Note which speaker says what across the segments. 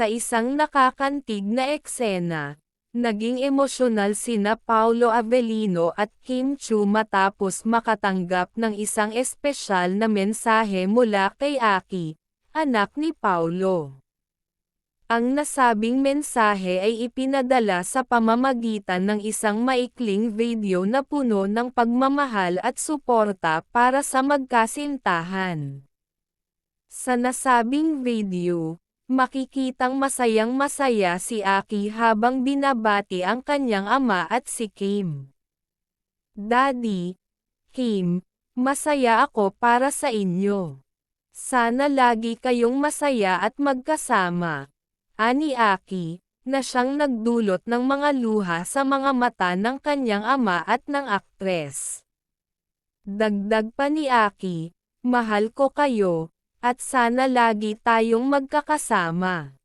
Speaker 1: Sa isang nakakantig na eksena, naging emosyonal sina Paulo Avellino at Kim Chu matapos makatanggap ng isang espesyal na mensahe mula kay Aki, anak ni Paulo. Ang nasabing mensahe ay ipinadala sa pamamagitan ng isang maikling video na puno ng pagmamahal at suporta para sa magkasintahan. Sa nasabing video, makikitang masayang masaya si Aki habang binabati ang kanyang ama at si Kim. Daddy, Kim, masaya ako para sa inyo. Sana lagi kayong masaya at magkasama ani Aki, na siyang nagdulot ng mga luha sa mga mata ng kanyang ama at ng aktres. Dagdag pa ni Aki, mahal ko kayo, at sana lagi tayong magkakasama.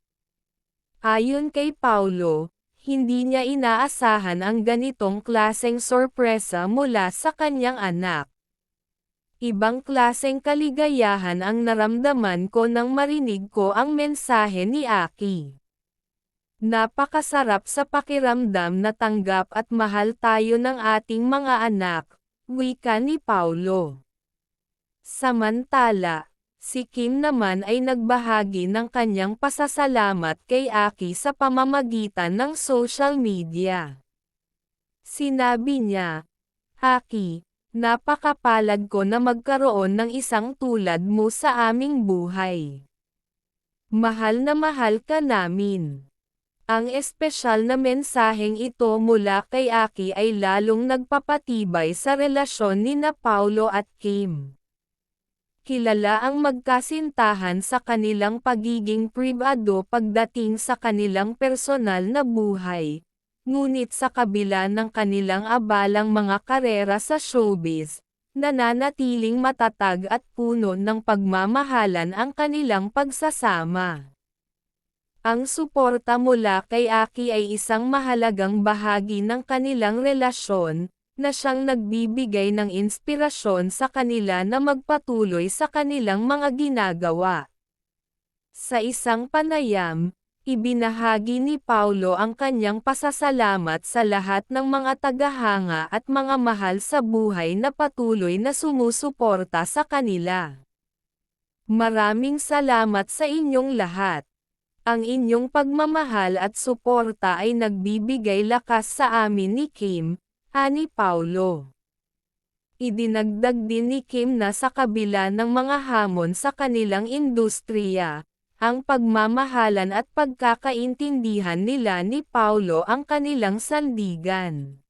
Speaker 1: Ayon kay Paulo, hindi niya inaasahan ang ganitong klaseng sorpresa mula sa kanyang anak. Ibang klaseng kaligayahan ang naramdaman ko nang marinig ko ang mensahe ni Aki. Napakasarap sa pakiramdam na tanggap at mahal tayo ng ating mga anak, wika ni Paulo. Samantala, si Kim naman ay nagbahagi ng kanyang pasasalamat kay Aki sa pamamagitan ng social media. Sinabi niya, Aki, Napakapalad ko na magkaroon ng isang tulad mo sa aming buhay. Mahal na mahal ka namin. Ang espesyal na mensaheng ito mula kay Aki ay lalong nagpapatibay sa relasyon ni na Paulo at Kim. Kilala ang magkasintahan sa kanilang pagiging privado pagdating sa kanilang personal na buhay, Ngunit sa kabila ng kanilang abalang mga karera sa showbiz, nananatiling matatag at puno ng pagmamahalan ang kanilang pagsasama. Ang suporta mula kay Aki ay isang mahalagang bahagi ng kanilang relasyon, na siyang nagbibigay ng inspirasyon sa kanila na magpatuloy sa kanilang mga ginagawa. Sa isang panayam, Ibinahagi ni Paulo ang kanyang pasasalamat sa lahat ng mga tagahanga at mga mahal sa buhay na patuloy na sumusuporta sa kanila. Maraming salamat sa inyong lahat. Ang inyong pagmamahal at suporta ay nagbibigay lakas sa amin ni Kim, ani Paulo. Idinagdag din ni Kim na sa kabila ng mga hamon sa kanilang industriya, ang pagmamahalan at pagkakaintindihan nila ni Paulo ang kanilang sandigan.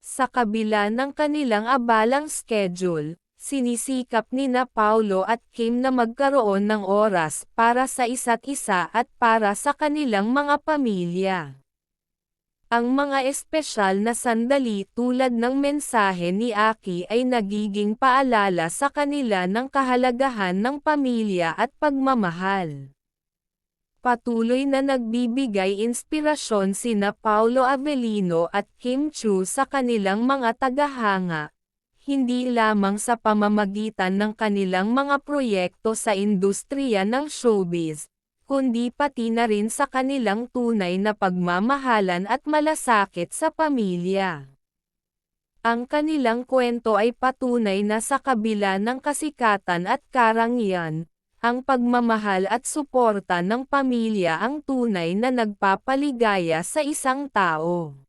Speaker 1: Sa kabila ng kanilang abalang schedule, sinisikap ni na Paulo at Kim na magkaroon ng oras para sa isa't isa at para sa kanilang mga pamilya. Ang mga espesyal na sandali tulad ng mensahe ni Aki ay nagiging paalala sa kanila ng kahalagahan ng pamilya at pagmamahal. Patuloy na nagbibigay inspirasyon sina Paulo Avellino at Kim Chu sa kanilang mga tagahanga, hindi lamang sa pamamagitan ng kanilang mga proyekto sa industriya ng showbiz, kundi pati na rin sa kanilang tunay na pagmamahalan at malasakit sa pamilya. Ang kanilang kwento ay patunay na sa kabila ng kasikatan at karangyaan, ang pagmamahal at suporta ng pamilya ang tunay na nagpapaligaya sa isang tao.